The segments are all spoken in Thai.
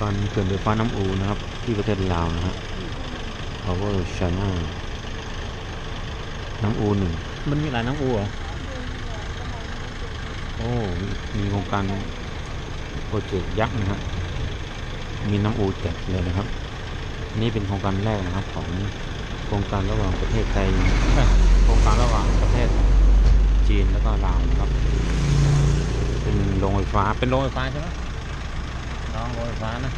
การเขื่อนไฟฟ้าน้ำอูนะครับ ที่ประเทศลาวนะฮะ Power China น้ำอูหนึ่งมันมีหลายน้ำอูเหรอ โอ้มีมีโครงการโปรเจกต์ยักษ์นะฮะ มีน้ำอูแจกเลยนะครับ นี่เป็นโครงการแรกนะครับของโครงการระหว่างประเทศไทยเอ้ยโครงการระหว่างประเทศจีนแล้วก็ลาวนะครับ เป็นโรงไฟฟ้า เป็นโรงไฟฟ้าใช่ไหม น้องโรงไฟฟ้านะ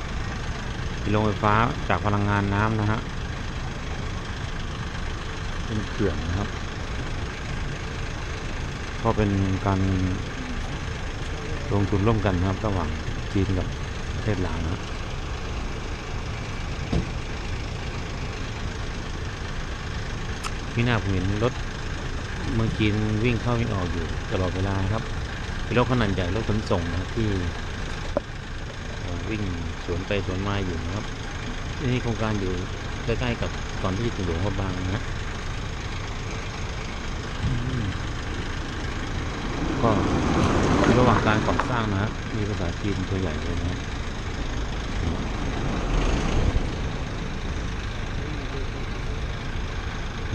เป็นโรงไฟฟ้าจากพลังงานน้ำนะฮะเป็นเขื่อนนะครับก็เป็นการลงทุนร่วมกันนะครับ ระหว่างจีนกับประเทศลาวนะฮะพี่หน้าผมเห็นรถเมืองจีนวิ่งเข้าวิ่งออกอยู่ตลอดเวลาครับเป็นรถขนาดใหญ่รถขนส่งนะที่ วิ่งสวนไปสวนมาอยู่นะครับนี่โครงการอยู่ใกล้ๆกับตอนที่ถึงหลวงพระบางนะฮะก็ระหว่างการก่อสร้างนะมีภาษาจีนตัวใหญ่เลยนะบ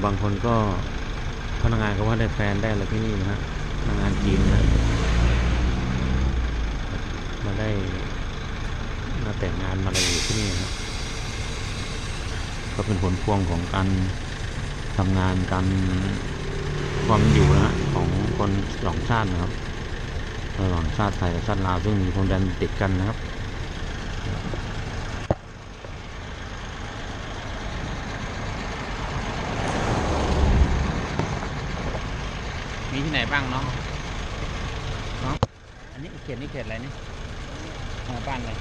บางคนก็พนักงานก็ว่าได้แฟนได้อะไรที่นี่นะฮะพนักงานจีนนะมาได้ มาแต่งงานมาอะไรอยู่ที่นี่นะก็เป็นผลพวงของการทำงานการความอยู่นะฮะของคนสองชาตินะครับระหว่างชาติไทยกับชาติลาวซึ่งมีพรมแดนติดกันนะครับมีที่ไหนบ้างน้องน้องอันนี้เขตนี้เขตอะไรนี่อ๋อบ้านอะไร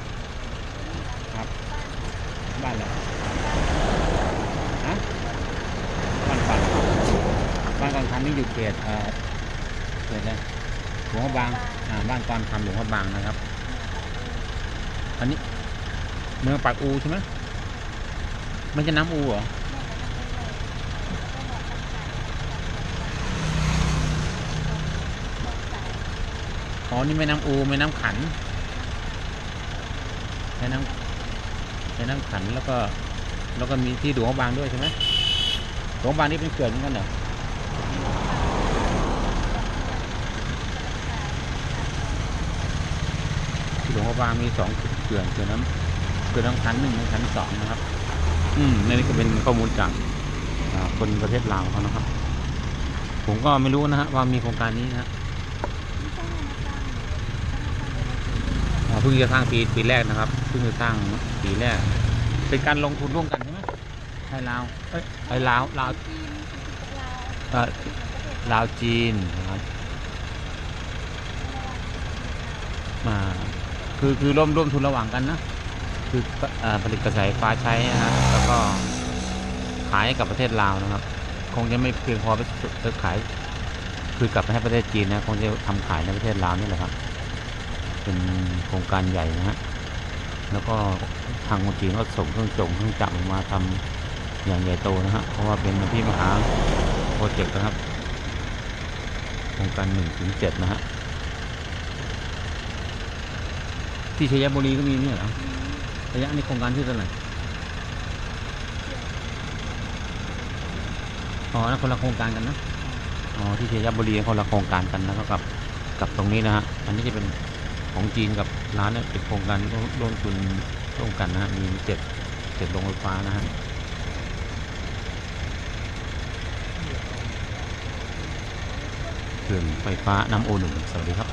บ้านอะไรฮะบ้านปันบ้านกองทันนี่อยู่เขตเอ่อเขตอะไรหลวงพระบางอ่าบ้านกอนคำหลวงพระบางนะครับ อันนี้เมืองปากอูใช่ไหมมันจะน้ำอูเหรออ๋อนี่แม่น้ำอูแม่น้ำขันแม่น้ำ แม่น้ำขันแล้วก็แล้วก็มีที่หลวงพระบางด้วยใช่ไหมหลวงพระบางนี่เป็นเขื่อนเหมือนกันเหรอที่หลวงพระบางมีสองเขื่อนเขื่อนน้ำเขื่อนน้ำขันหนึ่งน้ำขันสองนะครับ อืมนี่ก็เป็นข้อมูลจากคนประเทศลาวเขานะครับ ผมก็ไม่รู้นะฮะว่ามีโครงการนี้นะฮะ อ๋อ เพิ่งจะสร้างปีปีแรกนะครับเพิ่งจะสร้างปีแรก เป็นการลงทุนร่วมกันใช่ไหมไทยลาวเอ้ยไทยลาวลาวเอ่อลาวจีนนะครับมาคือคือร่วมร่วมทุนระหว่างกันนะคือเอ่อผลิตกระแสไฟฟ้าใช้นะฮะแล้วก็ขายให้กับประเทศลาวนะครับ คงจะไม่เพียงพอไปไปขาย คือกลับไปให้ประเทศจีนนะคงจะทำขายในประเทศลาวนี่แหละครับ เป็นโครงการใหญ่นะฮะแล้วก็ทางคนจีนก็ส่งเครื่องจงเครื่องจักรมาทำอย่างใหญ่โตนะฮะเพราะว่าเป็นที่มหาโปรเจกต์นะครับโครงการหนึ่งถึงเจ็ดนะฮะที่ชัยบุรีก็มีเนี่ยเหรอระยะนี้โครงการที่เท่าไหร่อ๋อนั่นคนละโครงการกันนะอ๋อที่ชัยบุรีคนละโครงการกันนะครับกับกับตรงนี้นะฮะอันนี้จะเป็น ของจีนกับร้านเนี่ยเป็นโครงการร่วมร่วมทุนร่วมกันนะฮะมีเจ็ดเจ็ดโรงไฟฟ้านะฮะเขื่อนไฟฟ้าน้ำโอหนึ่งสวัสดีครับ